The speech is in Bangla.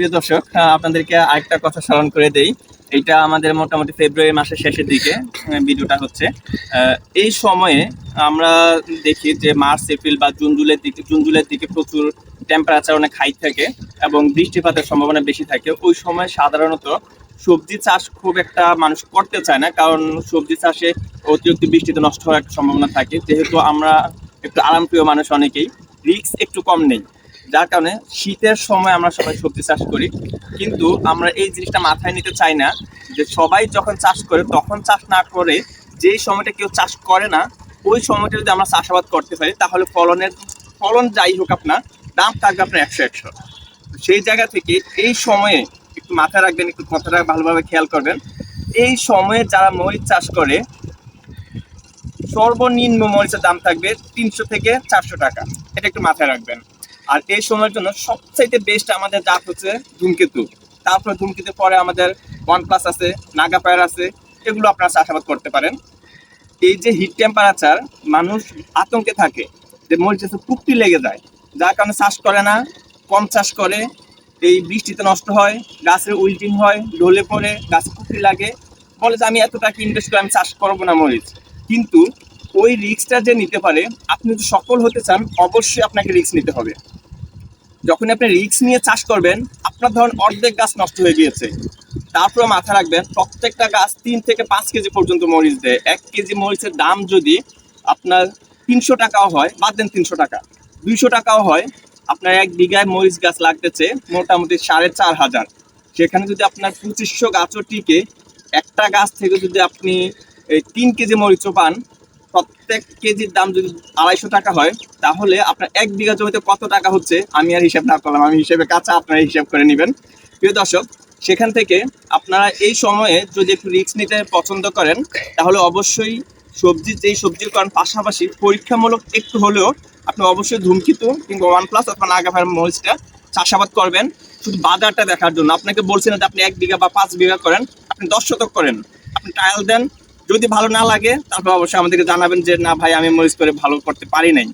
প্রিয় দর্শক আপনাদেরকে আরেকটা কথা স্মরণ করে দেই। এটা আমাদের মোটামুটি ফেব্রুয়ারি মাসের শেষের দিকে ভিডিওটা হচ্ছে। এই সময়ে আমরা দেখি যে মার্চ এপ্রিল বা জুন জুলাইয়ের দিকে জুন জুলাইয়ের দিকে প্রচুর টেম্পারেচার অনেক হাই থাকে এবং বৃষ্টিপাতের সম্ভাবনা বেশি থাকে। ওই সময় সাধারণত সবজি চাষ খুব একটা মানুষ করতে চায় না, কারণ সবজি চাষে অতিরিক্ত বৃষ্টিতে নষ্ট হওয়ার একটা সম্ভাবনা থাকে। যেহেতু আমরা একটু আরামপ্রিয় মানুষ অনেকেই রিস্ক একটু কম নেই। যার কারণে শীতের সময় আমরা সবাই সবজি চাষ করি। কিন্তু আমরা এই জিনিসটা মাথায় নিতে চাই না যে সবাই যখন চাষ করে, তখন চাষ না করে যেই সময়টা কেউ চাষ করে না, ওই সময়টা যদি আমরা চাষাবাদ করতে পারি, তাহলে ফলনের, ফলন যাই হোক আপনার, দাম থাকবে আপনার একশো একশো। সেই জায়গা থেকে এই সময়ে একটু মাথায় রাখবেন, একটু কথাটা ভালোভাবে খেয়াল করবেন। এই সময়ে যারা মরিচ চাষ করে, সর্বনিম্ন মরিচের দাম থাকবে তিনশো থেকে চারশো টাকা। এটা একটু মাথায় রাখবেন। আর এই সময়ের জন্য সবচাইতে বেস্ট আমাদের জাত হচ্ছে ধূমকেতু। তারপরে ধূমকেতু পরে আমাদের ওয়ান প্লাস আছে নাগা পায়ার আছে, এগুলো আপনারা চাষাবাদ করতে পারেন। এই যে হিট টেম্পারেচার মানুষ আতঙ্কে থাকে যে মরিচে কুপটি লেগে যায়। যার কারণে চাষ করে না, কম চাষ করে, এই বৃষ্টিতে নষ্ট হয়, গাছের উইল্টিং হয় ঢলে পড়ে, গাছে কুপটি লাগে। বলে যে আমি এত টাকা ইনভেস্ট করে আমি চাষ করব না মরিচ? কিন্তু ওই রিস্কটা যে নিতে পারে, আপনি যদি সফল হতে চান, অবশ্যই আপনাকে রিস্ক নিতে হবে। যখন আপনি রিস্ক নিয়ে চাষ করবেন, আপনার ধরুন অর্ধেক গাছ নষ্ট হয়ে গিয়েছে। তারপরে মাথা রাখবেন, প্রত্যেকটা গাছ তিন থেকে পাঁচ কেজি পর্যন্ত মরিচ দেয়। এক কেজি মরিচের দাম যদি আপনার তিনশো টাকাও হয়, বাদ দেন তিনশো টাকা। দুইশো টাকাও হয়, আপনার এক বিঘায় মরিচ গাছ লাগতেছে মোটামুটি সাড়ে চার হাজার। সেখানে যদি আপনার পঁচিশশো গাছও টিকে, একটা গাছ থেকে যদি আপনি তিন কেজি মরিচও পান প্রত্যেক কেজির দাম যদি আড়াইশো টাকা হয়, তাহলে আপনার এক বিঘা জমিতে কত টাকা হচ্ছে? আমি আর হিসাব না করলাম, আমি হিসেবে কাঁচা আপনারা হিসাব করে নেবেন। প্রিয় দর্শক, সেখান থেকে আপনারা এই সময়ে যদি একটু রিস্ক নিতে পছন্দ করেন, তাহলে অবশ্যই সবজি, যেই সবজি করেন পাশাপাশি পরীক্ষামূলক একটু হলেও আপনি অবশ্যই ধূমকিতু কিংবা ওয়ান প্লাস অথবা নাগাফার মরিচটা চাষাবাদ করবেন। শুধু বাজারটা দেখার জন্য। আপনাকে বলছেন যে আপনি এক বিঘা বা পাঁচ বিঘা করেন, আপনি দশ শতক করেন। আপনি ট্রায়াল দেন যদি ভালো না লাগে, তারপর অবশ্যই আমাদেরকে জানাবেন যে, না ভাই, আমি মরিচ করে ভালো করতে পারি নাই।